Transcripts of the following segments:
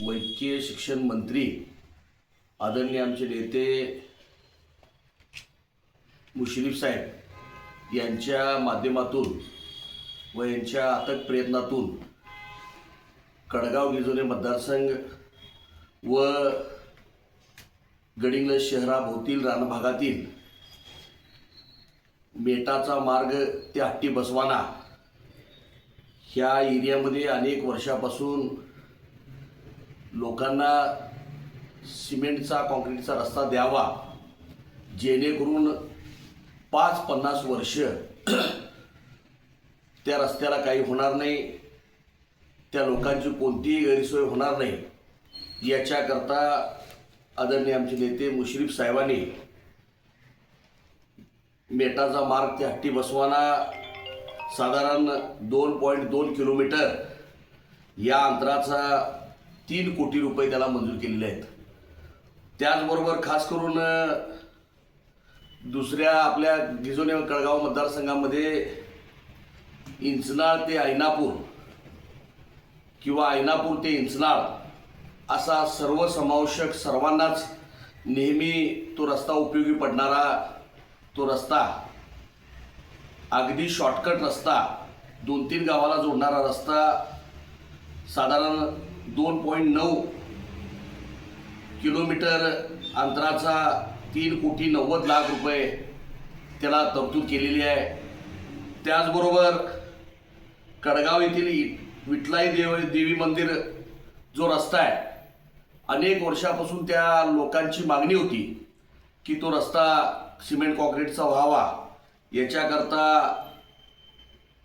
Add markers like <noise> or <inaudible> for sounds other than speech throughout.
वैद्यकीय शिक्षण मंत्री आदरणीय आमचे नेते मुश्रीफ साहेब यांच्या माध्यमातून व यांच्या अथक प्रयत्नातून कडगाव गिजोले मतदारसंघ व गडिंग्लज शहराभोवतील रानभागातील मेटाचा मार्ग ते हट्टी बसवाना. ह्या एरियामध्ये अनेक वर्षापासून लोकांना सिमेंटचा कॉन्क्रीटचा रस्ता द्यावा जेणेकरून पाच पन्नास वर्ष <clears throat> त्या रस्त्याला काही होणार नाही त्या लोकांची कोणतीही गैरसोय होणार नाही. याच्याकरता आदरणीय आमचे नेते मुश्रीफ साहेबांनी मेटाचा मार्ग ते हट्टी बसवाना साधारण दोन पॉईंट दोन किलोमीटर या अंतराचा तीन कोटी रुपये त्याला मंजूर केलेले आहेत. त्याचबरोबर खास करून दुसऱ्या आपल्या गिजोने कळगाव मतदारसंघामध्ये इंचनाळ ते ऐनापूर किंवा ऐनापूर ते इंचनाळ असा सर्वसमावेशक सर्वांनाच नेहमी तो रस्ता उपयोगी पडणारा तो रस्ता अगदी शॉर्टकट रस्ता दोन तीन गावाला जोडणारा रस्ता साधारण दोन पॉईंट नऊ किलोमीटर अंतराचा तीन कोटी नव्वद लाख रुपये त्याला तरतूद केलेली आहे. त्याचबरोबर कडगाव येथील विठलाई देव देवी मंदिर जो रस्ता आहे अनेक वर्षापासून त्या लोकांची मागणी होती की तो रस्ता सिमेंट कॉन्क्रीटचा व्हावा. याच्याकरता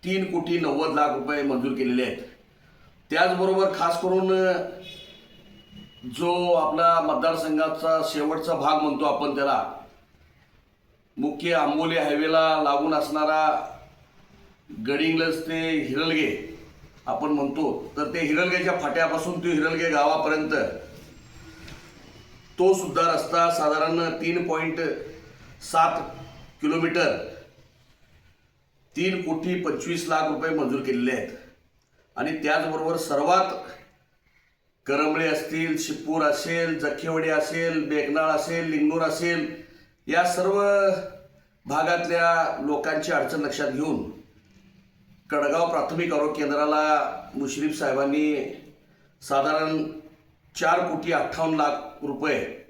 तीन कोटी नव्वद लाख रुपये मंजूर केलेले आहेत. त्याचबरोबर खास करून जो आपला मतदारसंघाचा शेवटचा भाग म्हणतो आपण त्याला मुख्य आंबोली हायवेला लागून असणारा गडिंगलज ते हिरलगे आपण म्हणतो तर ते हिरलगेच्या फाट्यापासून ते हिरलगे गावापर्यंत तो सुद्धा रस्ता साधारण तीन पॉईंट सात किलोमीटर तीन कोटी पंचवीस लाख रुपये मंजूर केलेले आहेत. आणि त्याचबरोबर सर्वात करंबळे असतील शिपूर असेल जखेवडे असेल बेगनाळ असेल लिंगूर असेल या सर्व भागातल्या लोकांची अडचण लक्षात घेऊन कडगाव प्राथमिक आरोग्य केंद्राला मुश्रीफ साहेबांनी साधारण चार कोटी अठ्ठावन्न लाख रुपये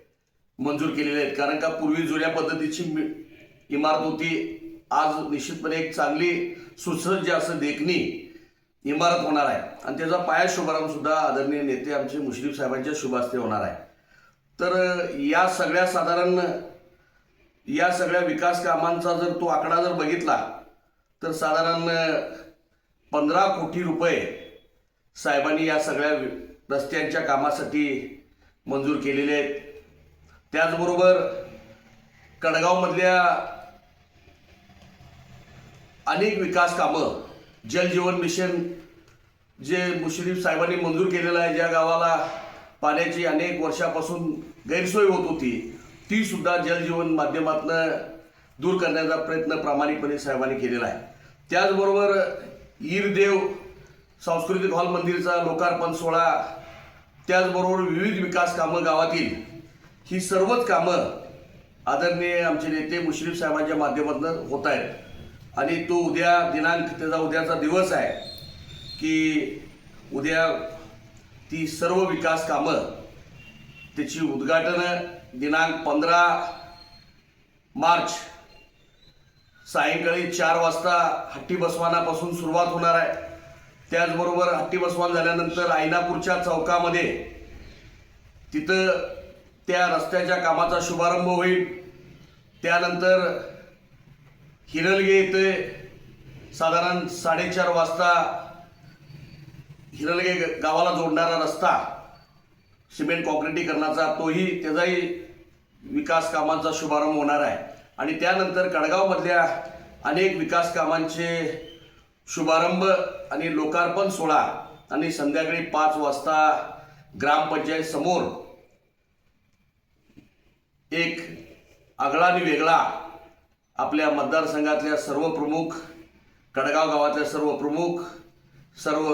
मंजूर केलेले आहेत. कारण का पूर्वी जुन्या पद्धतीची मि- इमारत होती. आज निश्चितपणे एक चांगली सुसज्ज असं देखणी इमारत होणार आहे. आणि त्याचा पाया शुभारंभ सुद्धा आदरणीय नेते आमचे मुश्रीफ साहेबांच्या शुभास्ते होणार आहे. तर या सगळ्या साधारण या सगळ्या विकास कामांचा जर तो आकडा जर बघितला तर साधारण पंधरा कोटी रुपये साहेबांनी या सगळ्या रस्त्यांच्या कामासाठी मंजूर केलेले आहेत. त्याचबरोबर कडगावमधल्या अनेक विकास कामं जलजीवन मिशन जे मुश्रीफ साहेबांनी मंजूर केलेलं आहे ज्या गावाला पाण्याची अनेक वर्षापासून गैरसोय होत होती ती सुद्धा जलजीवन माध्यमातनं दूर करण्याचा प्रयत्न प्रामाणिकपणे साहेबांनी केलेला आहे. त्याचबरोबर ईरदेव सांस्कृतिक हॉल मंदिरचा लोकार्पण सोहळा त्याचबरोबर विविध विकास कामं गावातील ही सर्वच कामं आदरणीय आमचे नेते मुश्रीफ साहेबांच्या माध्यमातून होत आहेत. आणि तो उद्या दिनांक त्याचा उद्याचा दिवस आहे की उद्या ती सर्व विकास कामं त्याची उद्घाटनं दिनांक पंधरा मार्च सायंकाळी चार वाजता हट्टी बसवानापासून सुरुवात होणार आहे. त्याचबरोबर हट्टी बसवान झाल्यानंतर आयनापूरच्या चौकामध्ये तिथं त्या रस्त्याच्या कामाचा शुभारंभ होईल. त्यानंतर हिरलगे येथे साधारण साडेचार वाजता हिरलगे गावाला जोडणारा रस्ता सिमेंट कॉन्क्रिटीकरणाचा तोही त्याचाही विकास कामांचा शुभारंभ होणार आहे. आणि त्यानंतर कडगावमधल्या अनेक विकास कामांचे शुभारंभ आणि लोकार्पण सोहळा आणि संध्याकाळी पाच वाजता ग्रामपंचायत समोर एक आगळा आणि वेगळा आपल्या मतदारसंघातल्या सर्व प्रमुख कडगाव गावातल्या सर्व प्रमुख सर्व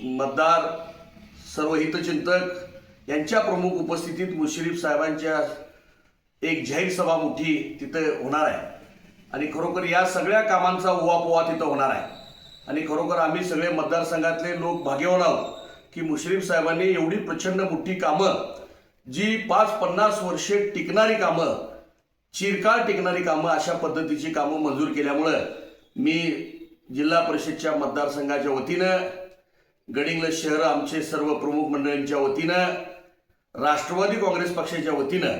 मतदार सर्व हितचिंतक यांच्या प्रमुख उपस्थितीत मुश्रीफ साहेबांच्या एक जाहीर सभा मोठी तिथं होणार आहे. आणि खरोखर या सगळ्या कामांचा उवापोवा तिथं होणार आहे. आणि खरोखर आम्ही सगळे मतदारसंघातले लोक भाग्यवान आहोत की मुश्रीफ साहेबांनी एवढी प्रचंड मोठी कामं जी पाच पन्नास वर्षे टिकणारी कामं चिरकाळ टिकणारी कामं अशा पद्धतीची कामं मंजूर केल्यामुळं मी जिल्हा परिषदच्या मतदारसंघाच्या वतीनं गडिंग्लज शहर आमचे सर्व प्रमुख मंडळींच्या वतीनं राष्ट्रवादी काँग्रेस पक्षाच्या वतीनं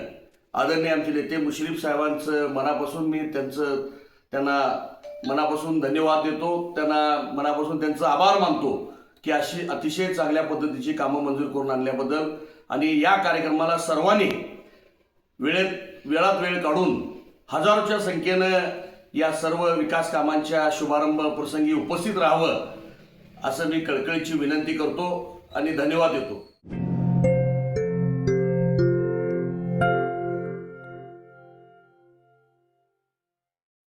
आदरणीय आमचे नेते मुश्रीफ साहेबांचं मनापासून मी त्यांचं त्यांना मनापासून धन्यवाद देतो. त्यांना मनापासून त्यांचं आभार मानतो की अशी अतिशय चांगल्या पद्धतीची कामं मंजूर करून आणल्याबद्दल. आणि या कार्यक्रमाला सर्वांनी वेळेत वेळात वेळ काढून हजारोच्या संख्येनं या सर्व विकास कामांच्या शुभारंभ प्रसंगी उपस्थित राहावं असं मी कळकळीची विनंती करतो आणि धन्यवाद देतो.